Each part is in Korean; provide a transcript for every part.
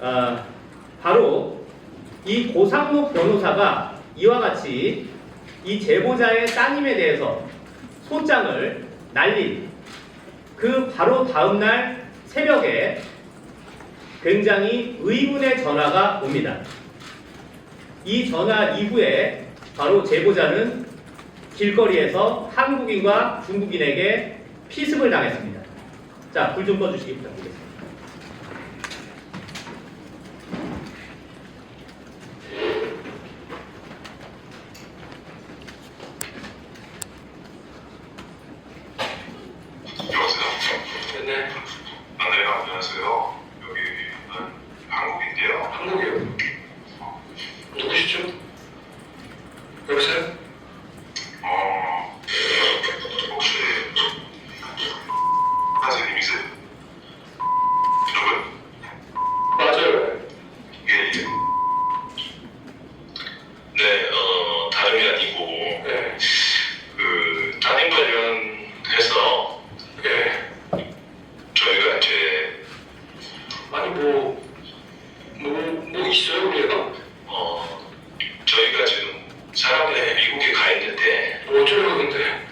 어, 바로 이 고상목 변호사가 이와 같이 이 제보자의 따님에 대해서 소장을 날린 그 바로 다음 날 새벽에 굉장히 의문의 전화가 옵니다. 이 전화 이후에 바로 제보자는 길거리에서 한국인과 중국인에게 피습을 당했습니다. 자, 불 좀 꺼주시기 부탁드리겠습니다. 여보세요? 네, 아, 네, 안녕하세요. 여기는 한국인데요. 한국이요. 누구시죠? 여보세요? 어, 혹시 선생님이세요? 누구요? 맞아요. 예, 예. 네, 어, 다름이 아니고, 네, 그, 따님 관련해서 네. 저희가 이제, 아니 뭐, 뭐, 뭐 있어요, 우리가? 어, 저희가 지금 사람들 미국에 가 있는데, 뭐 어쩌려고 근데?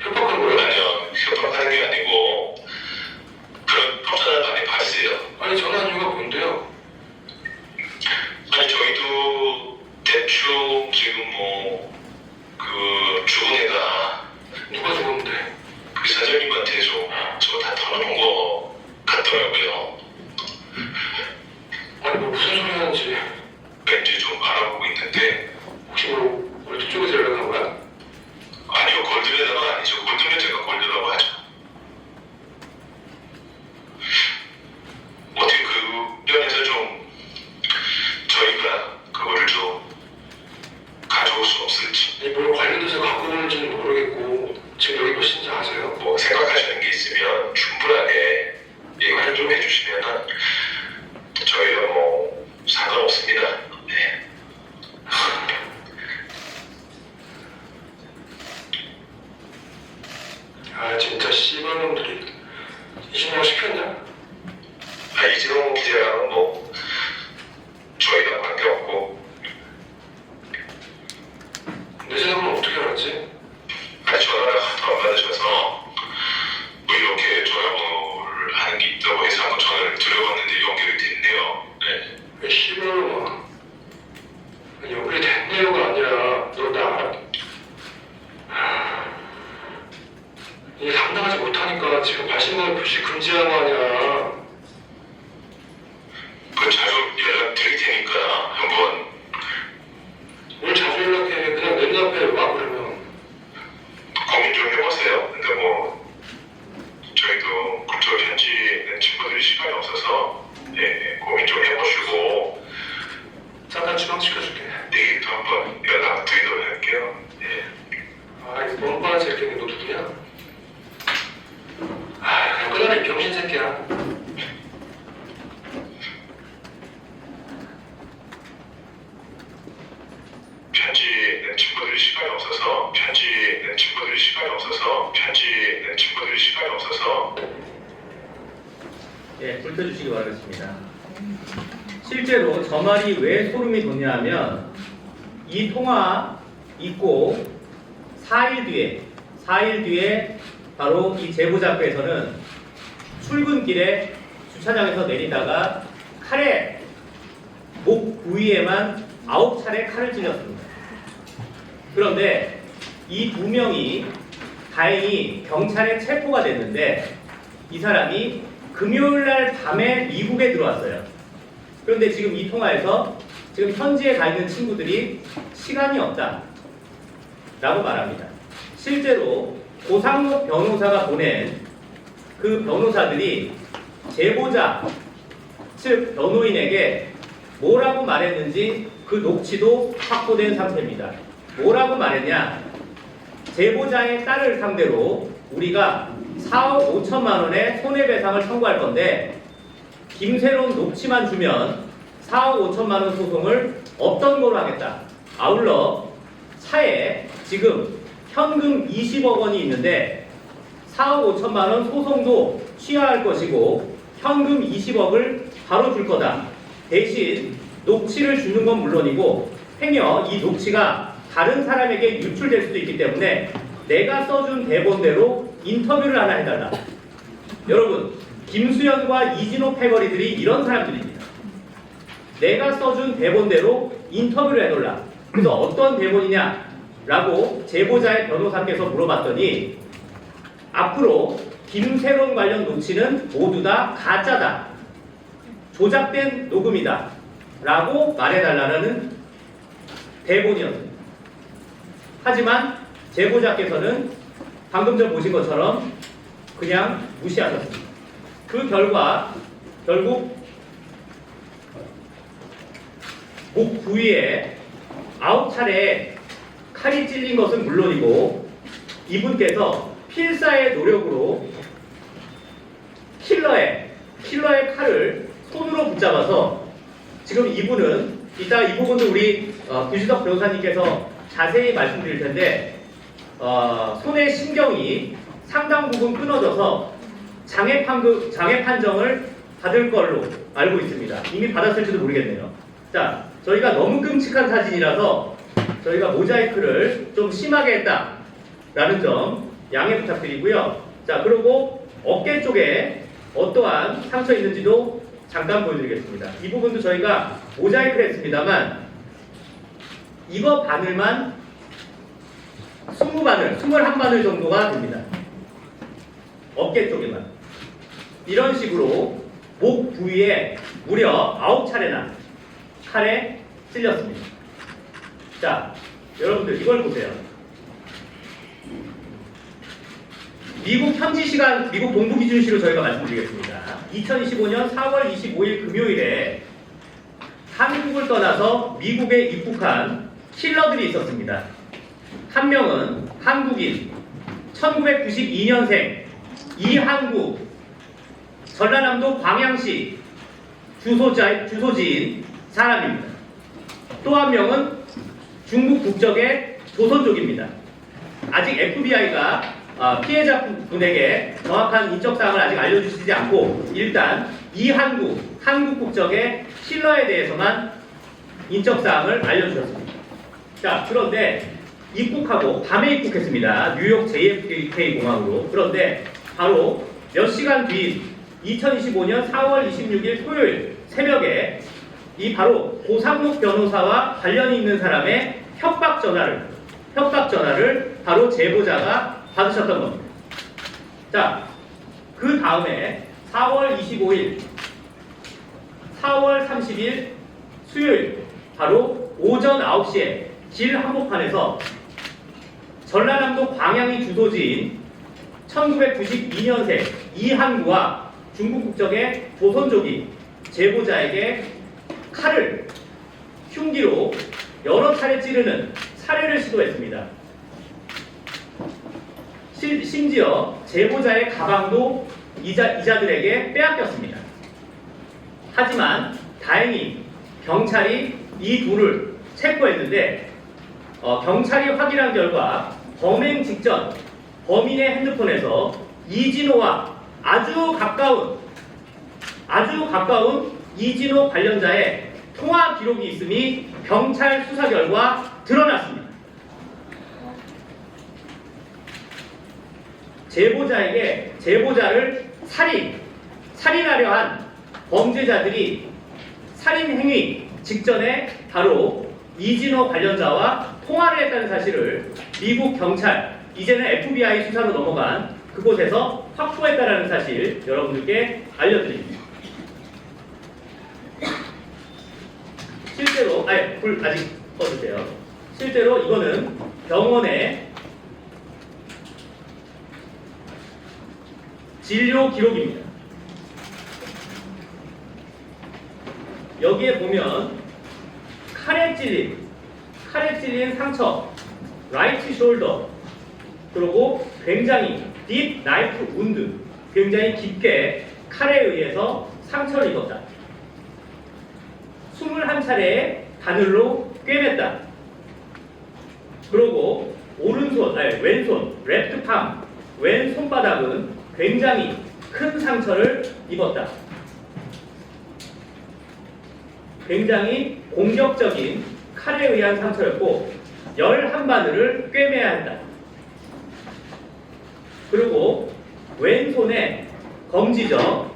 협박한 거예요? 아니요, 협박하는 게 아니고, 그런 표현을 많이 봤어요. 아니 전화 이유가 뭔데요? 아니 저희도 대충 지금 뭐 그 죽은 애가 누가 죽었는데? 그 사장님한테 좀 저거 다 털어놓은 거 같더라고요. 아니 뭐 무슨 소리 하는지 왠지 좀 알아보고 있는데 혹시 뭐 우리 쪽에서 연락한 거야? 아니요 골드레더가 아니죠. 골드레 제가 골드라고 하죠. 어떻게 그 면에서 좀 저희가 그거를 좀 가져올 수 없을지 아니 뭘 관련돼서 갖고 오는지는 모르겠고 지금 여기 몇 시인지 아세요? 뭐 생각하시는 게 있으면 충분하게 얘기를 좀 해주시면은 저희가 뭐 상관없습니다. 네. 아 진짜 씨발 놈들이 이신영 시켰냐? 기자랑은 뭐 저희랑 관계없고 내 생각은 어떻게 알았지? 아, 전화를 하도 안 받으셔서 뭐 이렇게 전화번호를 하는 게 있다고 해서 한번 전화를 드려봤는데 연결이 됐네요. 네. 왜 아니 연결이 됐네요가 아니라 너나 이게 감당하지 못하니까 지금 발신번호 표시 금지한 거 아니야 그 자주 연락 드릴 테니까 한번 뭘 자주 연락해 그냥 내 눈앞에 와 그러면 고민 좀 해보세요. 근데 뭐 저희도 그쪽 현지에 있는 친구들이 시간이 없어서 예, 예, 고민 좀 해보시고 잠깐 주방시켜줄게 내일도 한번 연락 드리도록 할게요. 예. 아이 뻔뻔한 새끼니 너 누구냐? 아 그냥 끊어라 이 병신 새끼야 편지에 있는 친구들이 시간이 없어서 편지에 있는 친구들이 시간이 없어서 편지에 있는 친구들이 시간이 없어서 예, 불 켜주시기 바라겠습니다. 실제로 저 말이 왜 소름이 돋냐 하면 이 통화 있고 4일 뒤에 4일 뒤에 바로 이 제보자께서는 출근길에 주차장에서 내리다가 칼에 목 부위에만 아홉 차례 칼을 찔렸습니다. 그런데 이 두 명이 다행히 경찰에 체포가 됐는데 이 사람이 금요일 날 밤에 미국에 들어왔어요. 그런데 지금 이 통화에서 지금 현지에 가 있는 친구들이 시간이 없다. 라고 말합니다. 실제로 고상목 변호사가 보낸 그 변호사들이 제보자, 즉 변호인에게 뭐라고 말했는지 그 녹취도 확보된 상태입니다. 뭐라고 말했냐? 제보자의 딸을 상대로 우리가 4억 5천만 원의 손해배상을 청구할 건데 김새로운 녹취만 주면 4억 5천만 원 소송을 없던 거로 하겠다. 아울러 차에 지금 현금 20억 원이 있는데 4억 5천만 원 소송도 취하할 것이고 현금 20억을 바로 줄 거다. 대신 녹취를 주는 건 물론이고 행여 이 녹취가 다른 사람에게 유출될 수도 있기 때문에 내가 써준 대본대로 인터뷰를 하나 해달라. 여러분, 김수현과 이진호 패거리들이 이런 사람들입니다. 내가 써준 대본대로 인터뷰를 해달라. 그래서 어떤 대본이냐? 라고 제보자의 변호사께서 물어봤더니 앞으로 김세론 관련 녹취는 모두 다 가짜다. 조작된 녹음이다. 라고 말해달라는 대본이었습니다. 하지만 제보자께서는 방금 전 보신 것처럼 그냥 무시하셨습니다. 그 결과 결국 목 부위에 아홉 차례 칼이 찔린 것은 물론이고 이분께서 필사의 노력으로 킬러의 킬러의 칼을 손으로 붙잡아서 지금 이분은 이따 이 부분도 우리 어, 규시덕 변호사님께서 자세히 말씀드릴 텐데 어, 손의 신경이 상당 부분 끊어져서 장애 판금 장애 판정을 받을 걸로 알고 있습니다. 이미 받았을지도 모르겠네요. 자, 저희가 너무 끔찍한 사진이라서 저희가 모자이크를 좀 심하게 했다라는 점 양해 부탁드리고요. 자, 그리고 어깨 쪽에 어떠한 상처 있는지도 잠깐 보여드리겠습니다. 이 부분도 저희가 모자이크를 했습니다만 이거 바늘만 20바늘, 21바늘 정도가 됩니다. 어깨 쪽에만. 이런 식으로 목 부위에 무려 9차례나 칼에 찔렸습니다. 자, 여러분들 이걸 보세요. 미국 현지 시간, 미국 동부 기준시로 저희가 말씀드리겠습니다. 2025년 4월 25일 금요일에 한국을 떠나서 미국에 입국한 킬러들이 있었습니다. 한 명은 한국인 1992년생 이한구 전라남도 광양시 주소자, 주소지인 사람입니다. 또 한 명은 중국 국적의 조선족입니다. 아직 FBI가 어, 피해자 분에게 정확한 인적 사항을 아직 알려주시지 않고 일단 이한구 한국 국적의 킬러에 대해서만 인적 사항을 알려주셨습니다. 자 그런데 입국하고 밤에 입국했습니다. 뉴욕 JFK 공항으로. 그런데 바로 몇 시간 뒤 2025년 4월 26일 토요일 새벽에 이 바로 고상록 변호사와 관련이 있는 사람의 협박 전화를 협박 전화를 바로 제보자가 받으셨던 겁니다. 자, 그 다음에 4월 25일, 4월 30일 수요일 바로 오전 9시에 길 한복판에서 전라남도 광양이 주소지인 1992년생 이한구와 중국 국적의 조선족이 제보자에게 칼을 흉기로 여러 차례 찌르는 살해를 시도했습니다. 실- 심지어 제보자의 가방도 이자, 이자들에게 빼앗겼습니다. 하지만 다행히 경찰이 이 둘을 체포했는데 어, 경찰이 확인한 결과 범행 직전 범인의 핸드폰에서 이진호와 아주 가까운 아주 가까운 이진호 관련자의 통화 기록이 있음이 경찰 수사 결과 드러났습니다. 제보자에게 제보자를 살인, 살인하려 한 범죄자들이 살인 행위 직전에 바로 이진호 관련자와 통화를 했다는 사실을 미국 경찰, 이제는 FBI 수사로 넘어간 그곳에서 확보했다는 사실 여러분들께 알려드립니다. 실제로, 아니, 불 아직 꺼주세요. 실제로 이거는 병원의 진료 기록입니다. 여기에 보면 칼에 찔린, 칼에 찔린 상처, 라이트 숄더, 그리고 굉장히 딥 나이프 운드, 굉장히 깊게 칼에 의해서 상처를 입었다. 21차례의 바늘로 꿰맸다. 그리고 오른손, 아니 왼손, 레프트 팜, 왼 손바닥은 굉장히 큰 상처를 입었다. 굉장히 공격적인 칼에 의한 상처였고 열한 바늘을 꿰매야 한다. 그리고 왼손에 검지죠.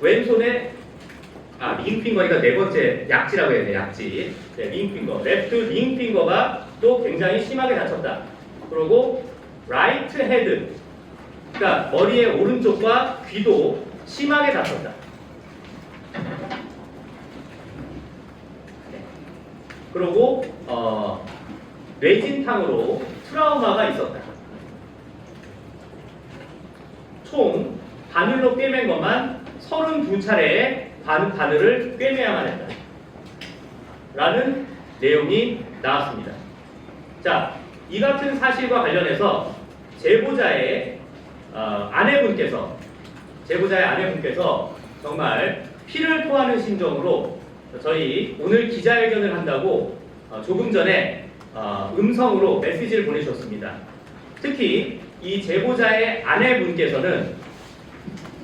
왼손에 아 링핑거리가 네 번째 약지라고 해야 돼 약지. 네, 링핑거. 레프트 링핑거가 또 굉장히 심하게 다쳤다. 그리고 라이트 헤드. 그러니까 머리의 오른쪽과 귀도 심하게 다쳤다. 네. 그리고 어, 뇌진탕으로 트라우마가 있었다. 총 바늘로 꿰맨 것만 32차례의 반, 바늘을 꿰매야만 했다. 라는 내용이 나왔습니다. 자, 이 같은 사실과 관련해서 제보자의 어, 아내분께서 제보자의 아내분께서 정말 피를 토하는 심정으로 저희 오늘 기자회견을 한다고 어, 조금 전에 어, 음성으로 메시지를 보내주셨습니다. 특히 이 제보자의 아내분께서는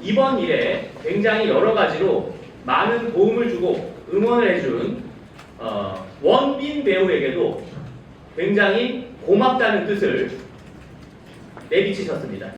이번 일에 굉장히 여러 가지로 많은 도움을 주고 응원을 해준 어, 원빈 배우에게도 굉장히 고맙다는 뜻을 내비치셨습니다.